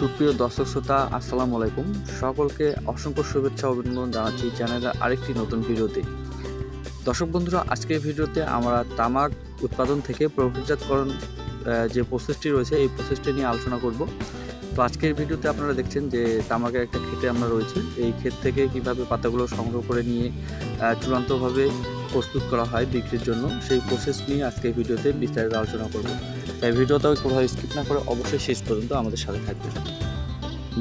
সুপ্রিয় দর্শক শ্রোতা, আসসালামু আলাইকুম। সকলকে অসংখ্য শুভেচ্ছা, অভিনন্দন জানাচ্ছি চ্যানেলের আরেকটি নতুন ভিডিওতে। দর্শক বন্ধুরা, আজকের ভিডিওতে আমরা তামাক উৎপাদন থেকে প্রক্রিয়াজাতকরণ যে প্রসেসটি রয়েছে, এই প্রসেসটি নিয়ে আলোচনা করব। তো আজকের ভিডিওতে আপনারা দেখছেন যে তামাকের একটা ক্ষেতে আমরা রয়েছি। এই ক্ষেত থেকে কীভাবে পাতাগুলো সংগ্রহ করে নিয়ে চূড়ান্তভাবে প্রস্তুত করা হয় বিক্রির জন্য, সেই প্রসেস নিয়ে আজকে ভিডিওতে বিস্তারিত আলোচনা করব। তাই ভিডিওটা কোথাও স্কিপ না করে অবশ্যই শেষ পর্যন্ত আমাদের সাথে থাকবে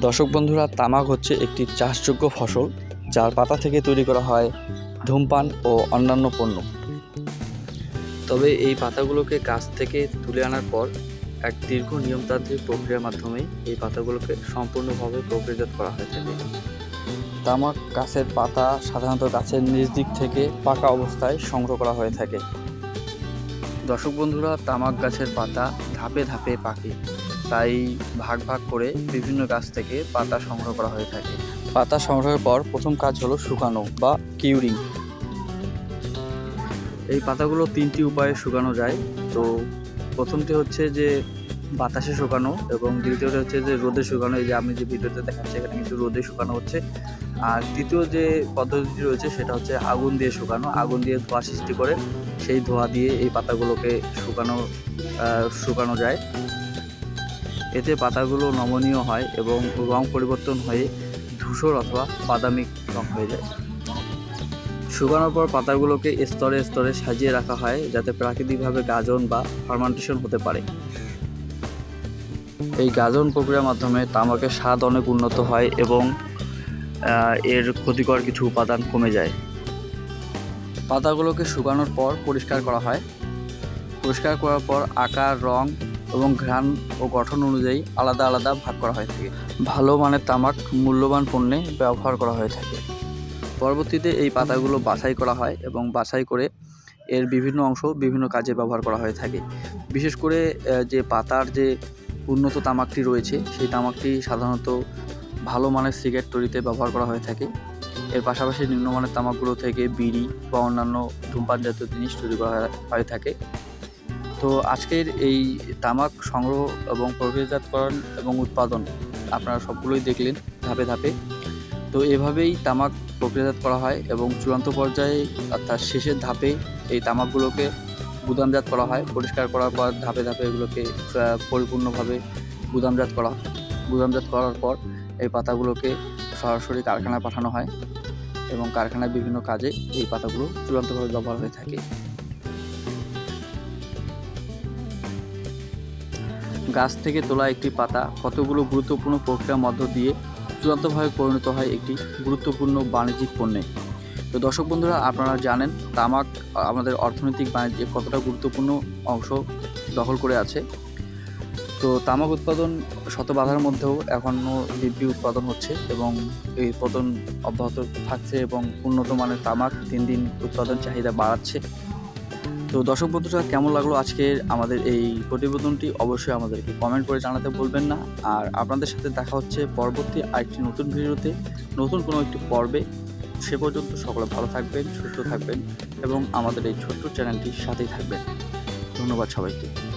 দর্শক বন্ধুরা, তামাক হচ্ছে একটি চাষযোগ্য ফসল, যার পাতা থেকে তৈরি করা হয় ধূমপান ও অন্যান্য পণ্য। তবে এই পাতাগুলোকে গাছ থেকে তুলে আনার পর এক দীর্ঘ নিয়মতান্ত্রিক প্রক্রিয়ার মাধ্যমে এই পাতাগুলোকে সম্পূর্ণভাবে প্রক্রিয়াজাত করা হয়ে থাকে। তামাক গাছের পাতা সাধারণত গাছের নিচ দিক থেকে পাকা অবস্থায় সংগ্রহ করা হয়ে থাকে। দর্শক বন্ধুরা, তামাক গাছের পাতা ধাপে ধাপে পাকে। তাই ভাগ ভাগ করে বিভিন্ন গাছ থেকে পাতা সংগ্রহ করা হয়ে থাকে। পাতা সংগ্রহের পর প্রথম কাজ হলো শুকানো বা কিউরিং। এই পাতাগুলো তিনটি উপায়ে শুকানো যায়। তো প্রথমটি হচ্ছে যে বাতাসে শুকানো এবং দ্বিতীয়টি হচ্ছে যে রোদে শুকানো, এই যে আমি যে ভিডিওতে দেখাচ্ছি, এখানে কিন্তু রোদে শুকানো হচ্ছে। আর তৃতীয় যে পদ্ধতিটি রয়েছে, সেটা হচ্ছে আগুন দিয়ে শুকানো। আগুন দিয়ে ধোঁয়া সৃষ্টি করে সেই ধোঁয়া দিয়ে এই পাতাগুলোকে শুকানো শুকানো যায়। এতে পাতাগুলো নমনীয় হয় এবং রং পরিবর্তন হয়ে ধূসর অথবা বাদামি রং হয়ে যায়। শুকানোর পর পাতাগুলোকে স্তরে স্তরে সাজিয়ে রাখা হয়, যাতে প্রাকৃতিকভাবে গাজন বা ফার্মান্টেশন হতে পারে। এই গাজন প্রক্রিয়ার মাধ্যমে তামাকের স্বাদ অনেক উন্নত হয় এবং এর ক্ষতিকর কিছু উপাদান কমে যায়। পাতাগুলোকে শুকানোর পর পরিষ্কার করা হয়। পরিষ্কার করার পর আকার, রং এবং ঘ্রাণ ও গঠন অনুযায়ী আলাদা আলাদা ভাগ করা হয়ে থাকে। ভালো মানের তামাক মূল্যবান পণ্যে ব্যবহার করা হয়ে থাকে। পরবর্তীতে এই পাতাগুলো বাছাই করা হয় এবং বাছাই করে এর বিভিন্ন অংশ বিভিন্ন কাজে ব্যবহার করা হয়ে থাকে। বিশেষ করে যে পাতার যে উন্নত তামাকটি রয়েছে, সেই তামাকটি সাধারণত ভালো মানের সিগারেট তৈরিতে ব্যবহার করা হয়ে থাকে। এর পাশাপাশি নিম্নমানের তামাকগুলো থেকে বিড়ি বা অন্যান্য ধূমপান জাতীয় জিনিস তৈরি করা হয়ে থাকে। তো আজকের এই তামাক সংগ্রহ এবং প্রক্রিয়াজাতকরণ এবং উৎপাদন আপনারা সবগুলোই দেখলেন ধাপে ধাপে। তো এভাবেই তামাক প্রক্রিয়াজাত করা হয় এবং চূড়ান্ত পর্যায়ে অর্থাৎ শেষের ধাপে এই তামাকগুলোকে গুদামজাত করা হয়। পরিষ্কার করার পর ধাপে ধাপে এগুলোকে পরিপূর্ণভাবে গুদামজাত করা হয় গুদামজাত করার পর এই পাতাগুলোকে সরাসরি কারখানায় পাঠানো হয় এবং কারখানায় বিভিন্ন কাজে এই পাতাগুলো চূড়ান্তভাবে ব্যবহার হয়ে থাকে। গাছ থেকে তোলা একটি পাতা কতগুলো গুরুত্বপূর্ণ প্রক্রিয়ার মধ্য দিয়ে চূড়ান্তভাবে পরিণত হয় একটি গুরুত্বপূর্ণ বাণিজ্যিক পণ্যে? তো দর্শক বন্ধুরা, আপনারা জানেন তামাক আমাদের অর্থনৈতিক বাণিজ্যে কতটা গুরুত্বপূর্ণ অংশ দখল করে আছে। তো তামাক উৎপাদন শত বাধার মধ্যেও এখনও দিব্যি উৎপাদন হচ্ছে এবং এই উৎপাদন অব্যাহত থাকছে এবং উন্নত মানের তামাক দিন দিন উৎপাদন চাহিদা বাড়াচ্ছে। তো দর্শক বন্ধুরা, কেমন লাগল আজকের আমাদের এই প্রতিবেদনটি? অবশ্যই আমাদেরকে কমেন্ট করে জানাতে বলবেন না। আর আপনাদের সাথে দেখা হচ্ছে পরবর্তী আরেকটি নতুন ভিডিওতে। নতুন কোনো একটি পর্বে। সে পর্যন্ত সকলে ভালো থাকবেন, সুস্থ থাকবেন এবং আমাদের এই ছোট্ট চ্যানেলটির সাথেই থাকবেন। ধন্যবাদ সবাইকে।